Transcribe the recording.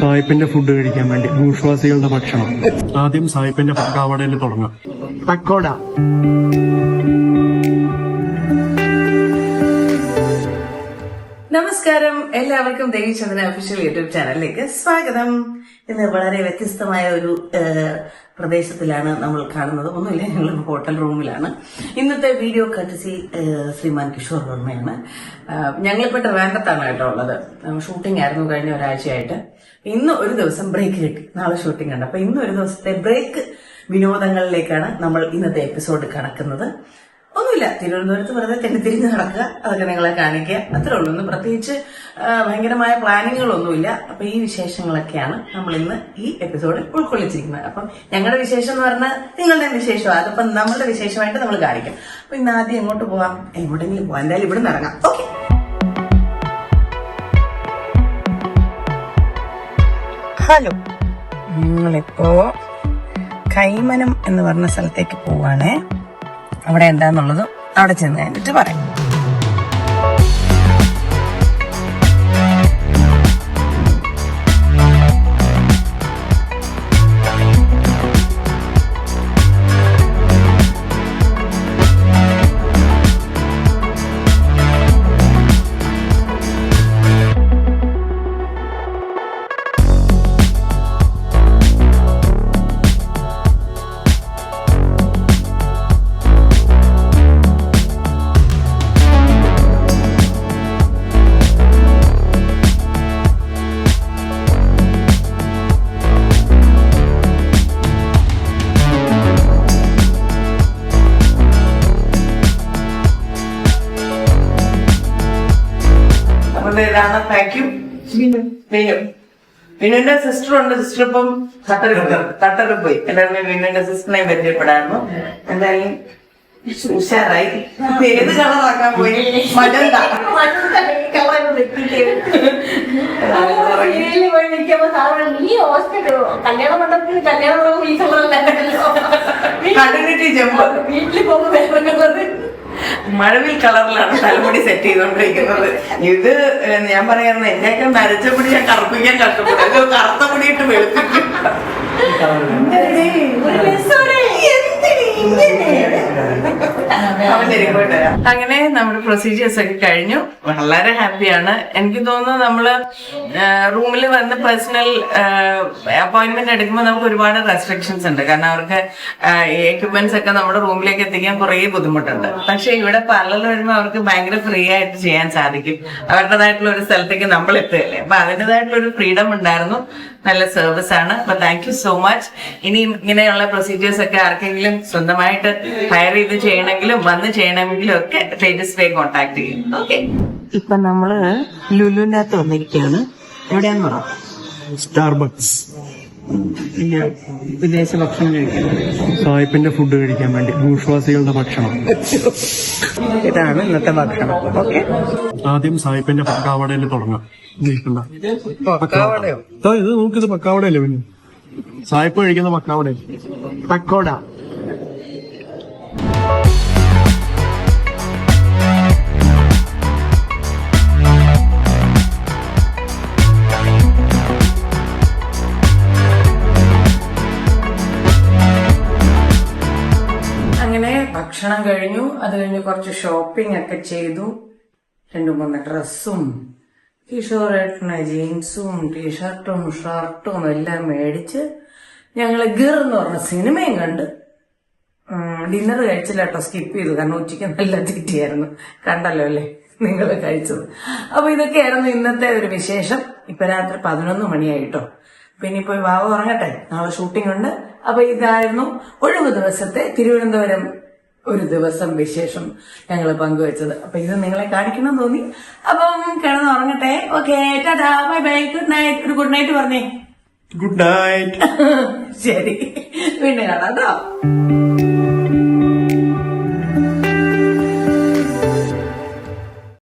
സായിപ്പിന്റെ food കഴിക്കാൻ വേണ്ടി ഭൂഷ്വാസികളുടെ ഭക്ഷണം. ആദ്യം സായിപ്പിന്റെ പക്കാവടയിൽ തുടങ്ങാം. പക്കോട. നമസ്കാരം. എല്ലാവർക്കും ദേവി ചന്ദ്രൻ ഒഫീഷ്യൽ യൂട്യൂബ് ചാനലിലേക്ക് സ്വാഗതം. ഇന്ന് വളരെ വ്യത്യസ്തമായ ഒരു പ്രദേശത്തിലാണ് നമ്മൾ കാണുന്നത്. ഒന്നുമില്ല ഞങ്ങൾ ഹോട്ടൽ റൂമിലാണ് ഇന്നത്തെ വീഡിയോ കട്ടിസി ശ്രീമാൻ കിഷോർ വർമ്മയാണ്. ഞങ്ങളിപ്പോൾ ഞങ്ങളിപ്പോ ട്രിവാൻഡത്താണ് കേട്ടോ ഉള്ളത്. ഷൂട്ടിംഗ് ആയിരുന്നു കഴിഞ്ഞ ഒരാഴ്ചയായിട്ട്. ഇന്ന് ഒരു ദിവസം ബ്രേക്ക് കിട്ടി. നാളെ ഷൂട്ടിംഗ് ഉണ്ട്. അപ്പൊ ഇന്ന് ഒരു ദിവസത്തെ ബ്രേക്ക് വിനോദങ്ങളിലേക്കാണ് നമ്മൾ ഇന്നത്തെ എപ്പിസോഡ് കടക്കുന്നത്. ഒന്നുമില്ല. തിരുവനന്തപുരത്ത് വെറുതെ തെന്നിത്തിരിഞ്ഞ് നടക്കുക. അതൊക്കെ നിങ്ങളെ കാണിക്കുക. അത്രേ ഉള്ളൂ. ഒന്നും പ്രത്യേകിച്ച് ഭയങ്കരമായ പ്ലാനിങ്ങുകളൊന്നുമില്ല. അപ്പൊ ഈ വിശേഷങ്ങളൊക്കെയാണ് നമ്മൾ ഇന്ന് ഈ എപ്പിസോഡിൽ ഉൾക്കൊള്ളിച്ചിരിക്കുന്നത്. അപ്പം ഞങ്ങളുടെ വിശേഷം എന്ന് പറഞ്ഞാൽ നിങ്ങളുടെ വിശേഷമാണ്. അതിപ്പം നമ്മളുടെ വിശേഷമായിട്ട് നമ്മൾ കാണിക്കാം. അപ്പൊ ഇന്ന് ആദ്യം എങ്ങോട്ട് പോവാം? എങ്ങോട്ടെങ്കിലും പോവാം. എന്തായാലും ഇവിടെ ഇറങ്ങാം. ഓക്കെ. ഹലോ. നിങ്ങളിപ്പോ കൈമനം എന്ന് പറഞ്ഞ സ്ഥലത്തേക്ക് പോവാണേ. അവിടെ എന്താന്നുള്ളത് അവിടെ ചെന്ന് കഴിഞ്ഞിട്ട് പറയാം. അപ്പൊ ഇതാണ് താങ്ക് യു മീനു മീനുവിന്റെ സിസ്റ്റർ ഉണ്ട്. സിസ്റ്റർ ഇപ്പം ഖത്തറിൽ പോയി ഖത്തറിൽ പോയി. എല്ലാവരും മീനുവിന്റെ സിസ്റ്ററിനെ പരിചയപ്പെടായിരുന്നു. എന്തായാലും ഉഷാറായി. ഏത് കളറാക്കാൻ പോയി? മജന്ത. Continuity jump. വീട്ടിൽ പോകുമ്പോ വേറെ കളറ് മഴവിൽ കളറിലാണ് തലമുടി സെറ്റ് ചെയ്തോണ്ടിരിക്കുന്നത്. ഇത് ഞാൻ പറയുന്നത് എന്നെയൊക്കെ നരച്ച മുടി ഞാൻ കറുപ്പിക്കാൻ കഷ്ടപ്പെട്ടു ഇത് കറുത്ത മുടിയിട്ട് വെളുപ്പിക്കും. അങ്ങനെ നമ്മുടെ പ്രൊസീജിയേഴ്സ് ഒക്കെ കഴിഞ്ഞു. വളരെ ഹാപ്പിയാണ് എനിക്ക് തോന്നുന്നു നമ്മൾ റൂമിൽ വന്ന് പേഴ്സണൽ അപ്പോയിന്റ്മെന്റ് എടുക്കുമ്പോൾ നമുക്ക് ഒരുപാട് റെസ്ട്രിക്ഷൻസ് ഉണ്ട്. കാരണം അവർക്ക് എക്യുപ്മെന്റ്സ് ഒക്കെ നമ്മുടെ റൂമിലേക്ക് എത്തിക്കാൻ കുറേ ബുദ്ധിമുട്ടുണ്ട്. പക്ഷെ ഇവിടെ പാർലറിൽ വരുമ്പോൾ അവർക്ക് ഭയങ്കര ഫ്രീ ആയിട്ട് ചെയ്യാൻ സാധിക്കും. അവരുടേതായിട്ടുള്ള ഒരു സ്ഥലത്തേക്ക് നമ്മൾ എത്തുകയല്ലേ. അപ്പൊ അതിന്റെതായിട്ടുള്ള ഒരു ഫ്രീഡം ഉണ്ടായിരുന്നു. നല്ല സർവീസ് ആണ്. അപ്പൊ താങ്ക് യു സോ മച്ച് ഇനി ഇങ്ങനെയുള്ള പ്രൊസീജിയേഴ്സ് ഒക്കെ ആർക്കെങ്കിലും സ്വന്തമായിട്ട് ഹയർ ചെയ്ത് ചെയ്യണമെങ്കിലും വന്ന് ചെയ്യണമെങ്കിലും ഒക്കെ തേജസ് വേ കോൺടാക്ട് ചെയ്യും. ഓക്കെ ഇപ്പൊ നമ്മൾ ലുലുനകത്ത് വന്നിരിക്കുകയാണ്. എവിടെയാന്ന് പറ? സ്റ്റാർബക്സ് വിദേശ ഭക്ഷണം കഴിക്കാൻ. സായിപ്പിന്റെ ഫുഡ് കഴിക്കാൻ വേണ്ടി ഭൂഷ്വാസികളുടെ ഭക്ഷണം. ഇതാണ് ഇന്നത്തെ ഭക്ഷണം ഓക്കെ? ആദ്യം സായിപ്പിന്റെ പക്കാവടയിൽ തുടങ്ങാം. ഇത് നമുക്കിത് പക്കാവടയല്ലേ പിന്നെ? സായിപ്പ് കഴിക്കുന്ന പക്കാവടയല്ലേ? പക്കോട. ഭക്ഷണം കഴിഞ്ഞു. അത് കഴിഞ്ഞ് കുറച്ച് ഷോപ്പിംഗ് ഒക്കെ ചെയ്തു. രണ്ടു മൂന്ന് ഡ്രസ്സും കിഷോറേട്ടന് ജീൻസും ടീഷർട്ടും ഷർട്ടും എല്ലാം മേടിച്ച് ഞങ്ങൾ ഗിർ എന്ന് പറഞ്ഞ സിനിമയും കണ്ട്. ഡിന്നർ കഴിച്ചില്ല കേട്ടോ സ്കിപ്പ് ചെയ്തു. കാരണം ഉച്ചയ്ക്ക് നല്ല തീറ്റിയായിരുന്നു കണ്ടല്ലോ അല്ലേ? നിങ്ങൾ കഴിച്ചത്. അപ്പൊ ഇതൊക്കെയായിരുന്നു ഇന്നത്തെ ഒരു വിശേഷം. ഇപ്പൊ രാത്രി പതിനൊന്ന് മണിയായിട്ടോ. പിന്നെ ഇപ്പൊ വാവ ഉറങ്ങട്ടെ? നാളെ ഷൂട്ടിംഗ് ഉണ്ട്. അപ്പൊ ഇതായിരുന്നു ഒഴിവ് ദിവസത്തെ തിരുവനന്തപുരം ഒരു ദിവസം വിശേഷം ഞങ്ങൾ പങ്കുവെച്ചത്. അപ്പൊ ഇത് നിങ്ങളെ കാണിക്കണം തോന്നി. അപ്പം കിടന്ന് ഉറങ്ങട്ടെ okay tata bye bye. Good night ഒരു ഗുഡ് നൈറ്റ് പറഞ്ഞേ. ഗുഡ് നൈറ്റ് ശരി. വീണ്ടും കാണാം കേട്ടോ.